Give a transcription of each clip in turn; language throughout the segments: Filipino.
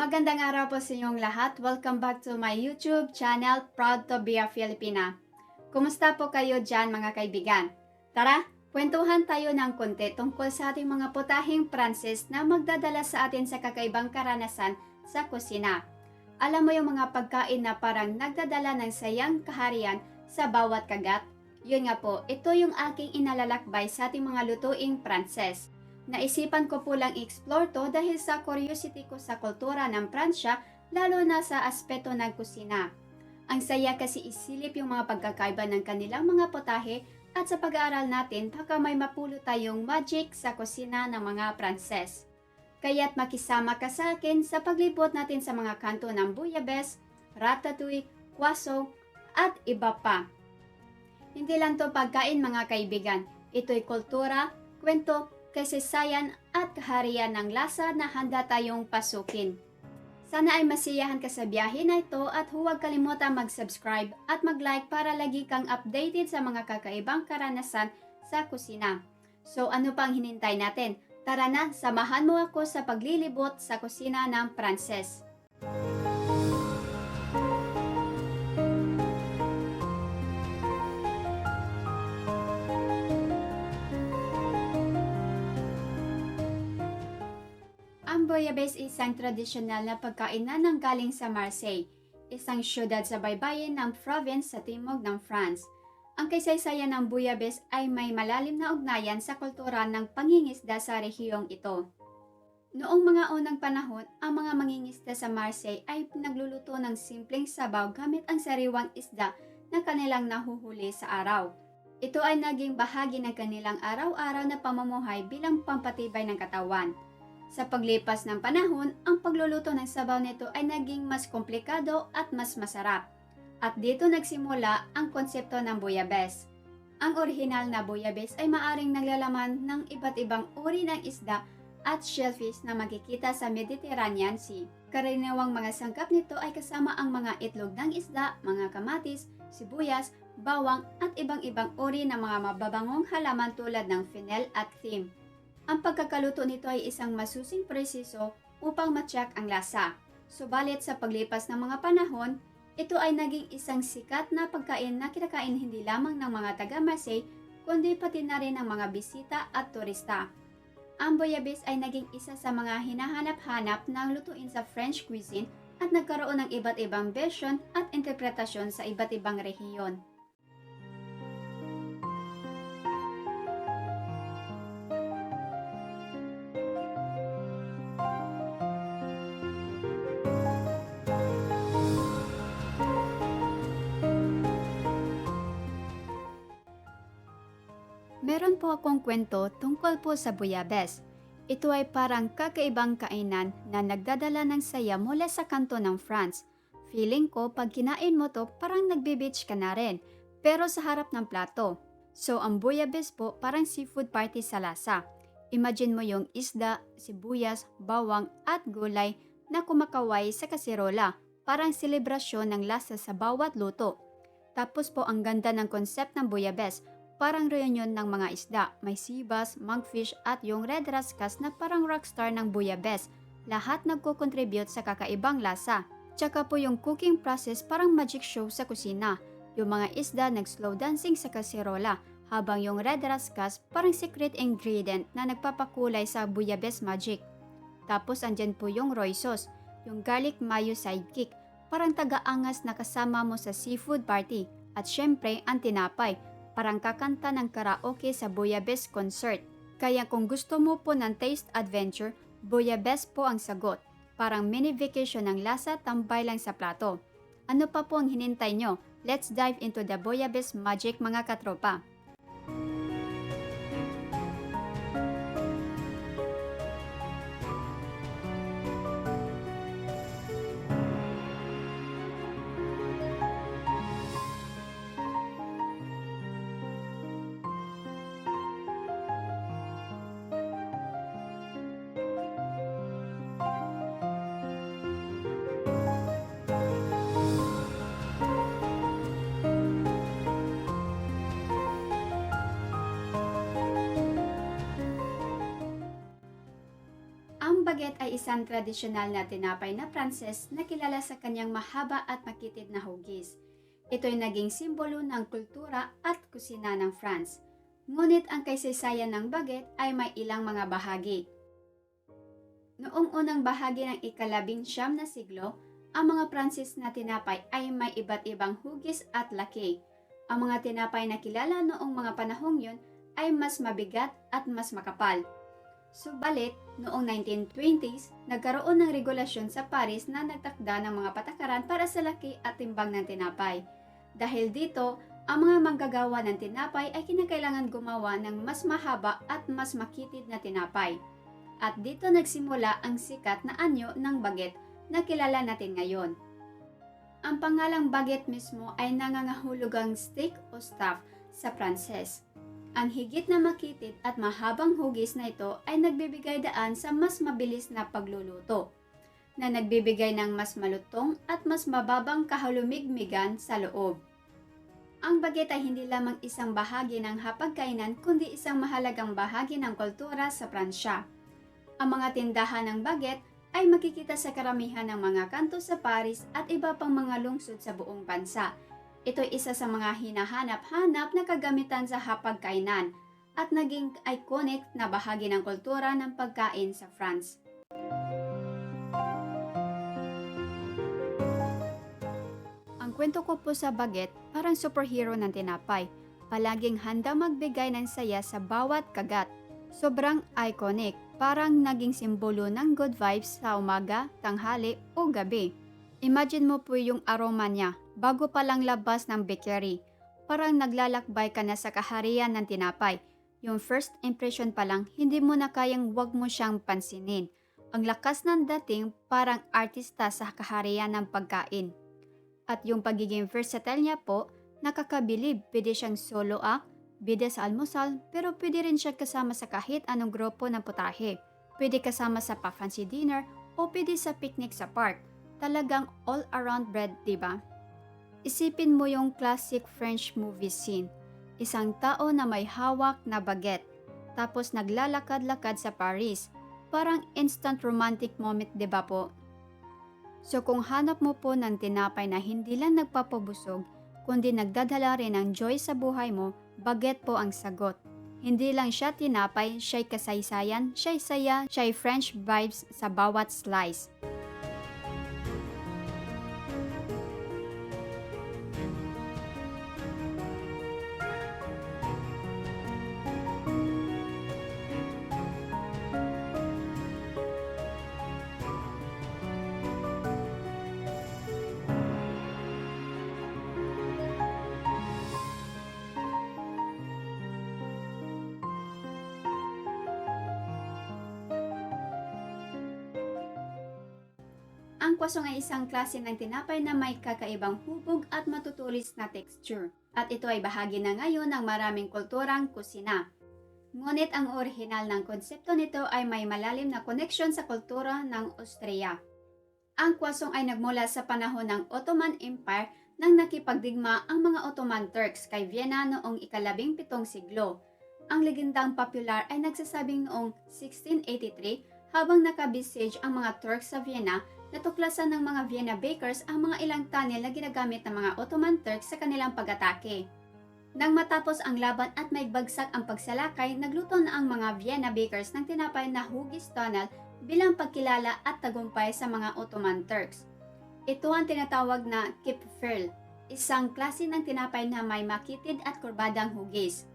Magandang araw po sa inyong lahat. Welcome back to my YouTube channel, Proud to be a Filipina. Kumusta po kayo dyan mga kaibigan? Tara, kwentuhan tayo ng konti tungkol sa ating mga putahing Pranses na magdadala sa atin sa kakaibang karanasan sa kusina. Alam mo yung mga pagkain na parang nagdadala ng sayang kaharian sa bawat kagat? Yun nga po, ito yung aking inalalakbay sa ating mga lutuing Pranses. Naisipan ko po lang i-explore to dahil sa curiosity ko sa kultura ng Pransya, lalo na sa aspeto ng kusina. Ang saya kasi isilip yung mga pagkakaiba ng kanilang mga potahe at sa pag-aaral natin baka may mapulo tayong magic sa kusina ng mga Pranses. Kaya't makisama ka sa akin sa paglibot natin sa mga kanto ng Bouillabaisse, Ratatouille, Kwaso, at iba pa. Hindi lang to pagkain mga kaibigan, ito'y kultura, kwento, kasaysayan at kaharian ng lasa na handa tayong pasukin. Sana ay masiyahan ka sa biyahe na ito at huwag kalimutan mag-subscribe at mag-like para lagi kang updated sa mga kakaibang karanasan sa kusina. So ano pang hinintay natin? Tara na, samahan mo ako sa paglilibot sa kusina ng Pranses. Bouillabaisse ay isang tradisyonal na pagkain na nanggaling sa Marseille, isang syudad sa baybayin ng province sa timog ng France. Ang kaysaysayan ng bouillabaisse ay may malalim na ugnayan sa kultura ng pangingisda sa rehiyong ito. Noong mga unang panahon, ang mga mangingisda sa Marseille ay pinagluluto ng simpleng sabaw gamit ang sariwang isda na kanilang nahuhuli sa araw. Ito ay naging bahagi ng kanilang araw-araw na pamumuhay bilang pampatibay ng katawan. Sa paglipas ng panahon, ang pagluluto ng sabaw nito ay naging mas komplikado at mas masarap. At dito nagsimula ang konsepto ng bouillabaisse. Ang orihinal na bouillabaisse ay maaring naglalaman ng iba't ibang uri ng isda at shellfish na makikita sa Mediterranean Sea. Karaniwang mga sangkap nito ay kasama ang mga itlog ng isda, mga kamatis, sibuyas, bawang at ibang-ibang uri ng mga mababangong halaman tulad ng fennel at thyme. Ang pagkakaluto nito ay isang masusing presiso upang matyak ang lasa. Subalit sa paglipas ng mga panahon, ito ay naging isang sikat na pagkain na kinakain hindi lamang ng mga taga Marseille, kundi pati na rin ng mga bisita at turista. Ang bouillabaisse ay naging isa sa mga hinahanap-hanap ng lutuin sa French cuisine at nagkaroon ng iba't ibang version at interpretasyon sa iba't ibang rehiyon. Po akong kwento tungkol po sa buyabes. Ito ay parang kakaibang kainan na nagdadala ng saya mula sa kanto ng France. Feeling ko pag kinain mo to parang nagbe-beach ka na rin, pero sa harap ng plato. So ang buyabes po parang seafood party sa lasa. Imagine mo yung isda, sibuyas, bawang at gulay na kumakaway sa kasirola, parang selebrasyon ng lasa sa bawat luto. Tapos po ang ganda ng concept ng buyabes, parang reunion ng mga isda. May sibas, mugfish at yung red rascas na parang rockstar ng buyabes. Lahat nagko-contribute sa kakaibang lasa. Tsaka po yung cooking process parang magic show sa kusina. Yung mga isda nag-slow dancing sa kaserola habang yung red rascas parang secret ingredient na nagpapakulay sa buyabes magic. Tapos andyan po yung roy sauce, yung garlic mayo sidekick, parang taga-angas na kasama mo sa seafood party. At syempre, ang tinapay, parang kakanta ng karaoke sa Bouillabaisse concert. Kaya kung gusto mo po ng taste adventure, Bouillabaisse po ang sagot. Parang mini vacation ng lasa tambay lang sa plato. Ano pa po ang hinintay nyo? Let's dive into the Bouillabaisse magic mga katropa. Ay isang tradisyonal na tinapay na Pranses na kilala sa kanyang mahaba at makitid na hugis. Ito'y naging simbolo ng kultura at kusina ng France. Ngunit ang kaysaysayan ng baget ay may ilang mga bahagi. Noong unang bahagi ng ikalabing siyam na siglo, ang mga Pranses na tinapay ay may iba't ibang hugis at laki. Ang mga tinapay na kilala noong mga panahong yun ay mas mabigat at mas makapal. Subalit, noong 1920s, nagkaroon ng regulasyon sa Paris na nagtakda ng mga patakaran para sa laki at timbang ng tinapay. Dahil dito, ang mga manggagawa ng tinapay ay kinakailangan gumawa ng mas mahaba at mas makitid na tinapay. At dito nagsimula ang sikat na anyo ng baget na kilala natin ngayon. Ang pangalang baget mismo ay nangangahulugang stick o staff sa Pranses. Ang higit na makitid at mahabang hugis na ito ay nagbibigay daan sa mas mabilis na pagluluto, na nagbibigay ng mas malutong at mas mababang kahalumigmigan sa loob. Ang baget ay hindi lamang isang bahagi ng hapagkainan kundi isang mahalagang bahagi ng kultura sa Pransya. Ang mga tindahan ng baget ay makikita sa karamihan ng mga kanto sa Paris at iba pang mga lungsod sa buong bansa. Ito isa sa mga hinahanap-hanap na kagamitan sa hapagkainan at naging iconic na bahagi ng kultura ng pagkain sa France. Ang kwento ko po sa baget, parang superhero ng tinapay. Palaging handa magbigay ng saya sa bawat kagat. Sobrang iconic, parang naging simbolo ng good vibes sa umaga, tanghali o gabi. Imagine mo po yung aroma niya bago pa lang labas ng bakery. Parang naglalakbay ka na sa kaharian ng tinapay. Yung first impression pa lang, hindi mo na kayang wag mo siyang pansinin. Ang lakas ng dating parang artista sa kaharian ng pagkain. At yung pagiging versatile niya po, nakakabilib. Pwede siyang solo act, bida sa almusal, pero pwede rin siya kasama sa kahit anong grupo ng putahe. Pwede kasama sa pa-fancy dinner o pwede sa picnic sa park. Talagang all-around bread, di ba? Isipin mo yung classic French movie scene. Isang tao na may hawak na baget, tapos naglalakad-lakad sa Paris. Parang instant romantic moment, di ba po? So kung hanap mo po ng tinapay na hindi lang nagpapabusog, kundi nagdadala rin ng joy sa buhay mo, baget po ang sagot. Hindi lang siya tinapay, siya'y kasaysayan, siya'y saya, siya'y French vibes sa bawat slice. Ang kwasong ay isang klase ng tinapay na may kakaibang hubog at matutulis na texture. At ito ay bahagi na ngayon ng maraming kulturang kusina. Ngunit ang orihinal ng konsepto nito ay may malalim na koneksyon sa kultura ng Austria. Ang kwasong ay nagmula sa panahon ng Ottoman Empire nang nakipagdigma ang mga Ottoman Turks kay Vienna noong ikalabing pitong siglo. Ang legendang popular ay nagsasabing noong 1683 habang nakabesiege ang mga Turks sa Vienna natuklasan ng mga Vienna bakers ang mga ilang tunnel na ginagamit ng mga Ottoman Turks sa kanilang pag-atake. Nang matapos ang laban at may bagsak ang pagsalakay, nagluto na ang mga Vienna bakers ng tinapay na hugis tunnel bilang pagkilala at tagumpay sa mga Ottoman Turks. Ito ang tinatawag na kipferl, isang klase ng tinapay na may makitid at kurbadang hugis.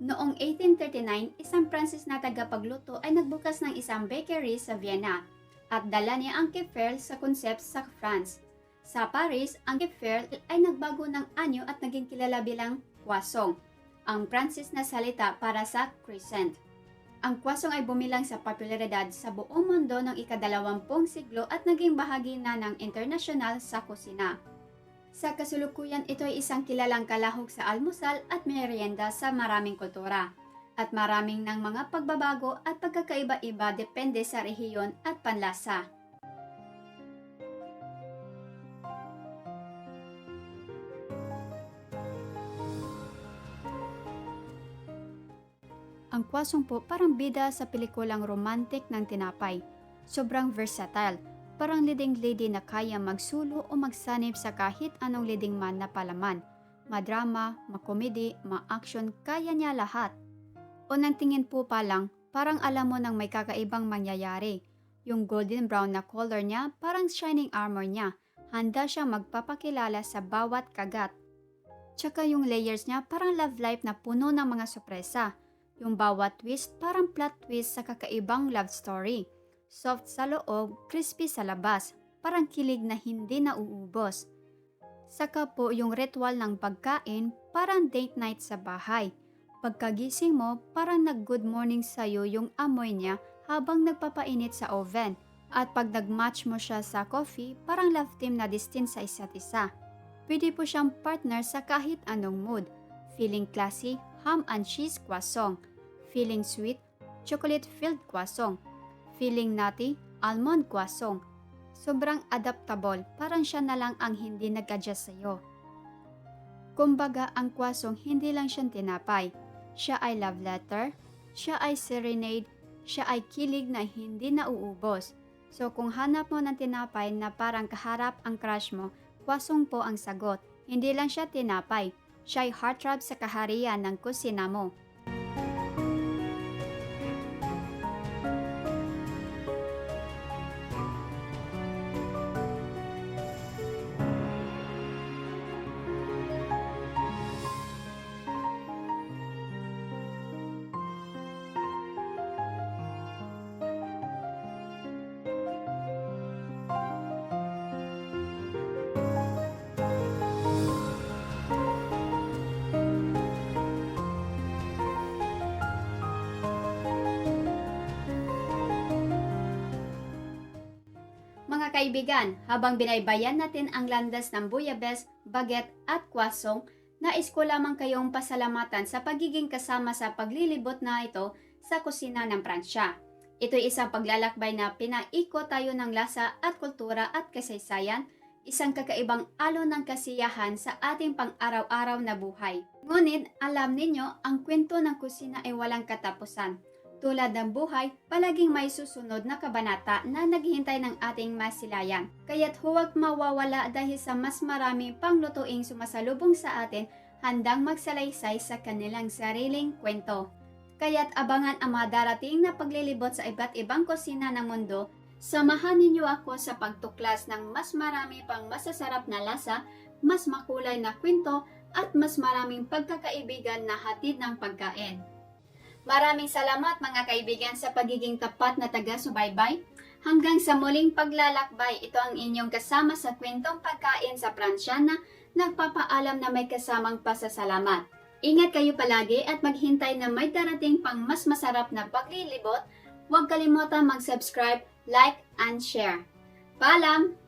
Noong 1839, isang Pranses na tagapagluto ay nagbukas ng isang bakery sa Vienna at dala niya ang kefir sa concept sa France. Sa Paris, ang kefir ay nagbago ng anyo at naging kilala bilang kwasong, ang Francis na salita para sa crescent. Ang kwasong ay bumilang sa popularidad sa buong mundo ng ikadalawampung siglo at naging bahagi na ng internasyonal sa kusina. Sa kasulukuyan, ito ay isang kilalang kalahok sa almusal at merienda sa maraming kultura at maraming ng mga pagbabago at pagkakaiba-iba depende sa rehiyon at panlasa. Ang kwasong po parang bida sa pelikulang romantic ng tinapay. Sobrang versatile. Parang leading lady na kaya magsulo o magsanib sa kahit anong leading man na palaman. Madrama, makomedy, ma-action, kaya niya lahat. Unang tingin po pa lang, parang alam mo nang may kakaibang mangyayari. Yung golden brown na color niya, parang shining armor niya. Handa siyang magpapakilala sa bawat kagat. Tsaka yung layers niya parang love life na puno ng mga sorpresa. Yung bawat twist parang plot twist sa kakaibang love story. Soft sa loob, crispy sa labas, parang kilig na hindi nauubos. Saka po yung ritual ng pagkain, parang date night sa bahay. Pagkagising mo, parang nag-good morning sa'yo yung amoy niya habang nagpapainit sa oven. At pag nag-match mo siya sa coffee, parang love team na distinct sa isa't isa. Pwede po siyang partner sa kahit anong mood. Feeling classy, ham and cheese croissant. Feeling sweet, chocolate-filled croissant. Feeling nutty, almond croissant. Sobrang adaptable, parang siya na lang ang hindi nag-adjust sa'yo. Kumbaga, ang croissant hindi lang siyang tinapay. Siya ay love letter, siya ay serenade, siya ay kilig na hindi nauubos. So kung hanap mo ng tinapay na parang kaharap ang crush mo, kwasong po ang sagot. Hindi lang siya tinapay, siya ay heartthrob sa kaharian ng kusina mo. Mga kaibigan, habang binaybayan natin ang landas ng buyabes, baget at kwasong, nais ko lamang kayong pasalamatan sa pagiging kasama sa paglilibot na ito sa kusina ng Pransya. Ito ay isang paglalakbay na pinaikot tayo ng lasa at kultura at kasaysayan, isang kakaibang alon ng kasiyahan sa ating pang-araw-araw na buhay. Ngunit alam ninyo, ang kwento ng kusina ay walang katapusan. Tulad ng buhay, palaging may susunod na kabanata na naghihintay ng ating masilayan. Kaya't huwag mawawala dahil sa mas marami pang lutuing sumasalubong sa atin handang magsalaysay sa kanilang sariling kwento. Kaya't abangan ang mga darating na paglilibot sa iba't ibang kusina ng mundo. Samahan ninyo ako sa pagtuklas ng mas marami pang masasarap na lasa, mas makulay na kwento, at mas maraming pagkakaibigan na hatid ng pagkain. Maraming salamat mga kaibigan sa pagiging tapat na taga-subaybay. Hanggang sa muling paglalakbay, ito ang inyong kasama sa kwentong pagkain sa Pransya na nagpapaalam na may kasamang pasasalamat. Ingat kayo palagi at maghintay na may darating pang mas masarap na paglilibot. Huwag kalimutan mag-subscribe, like, and share. Paalam!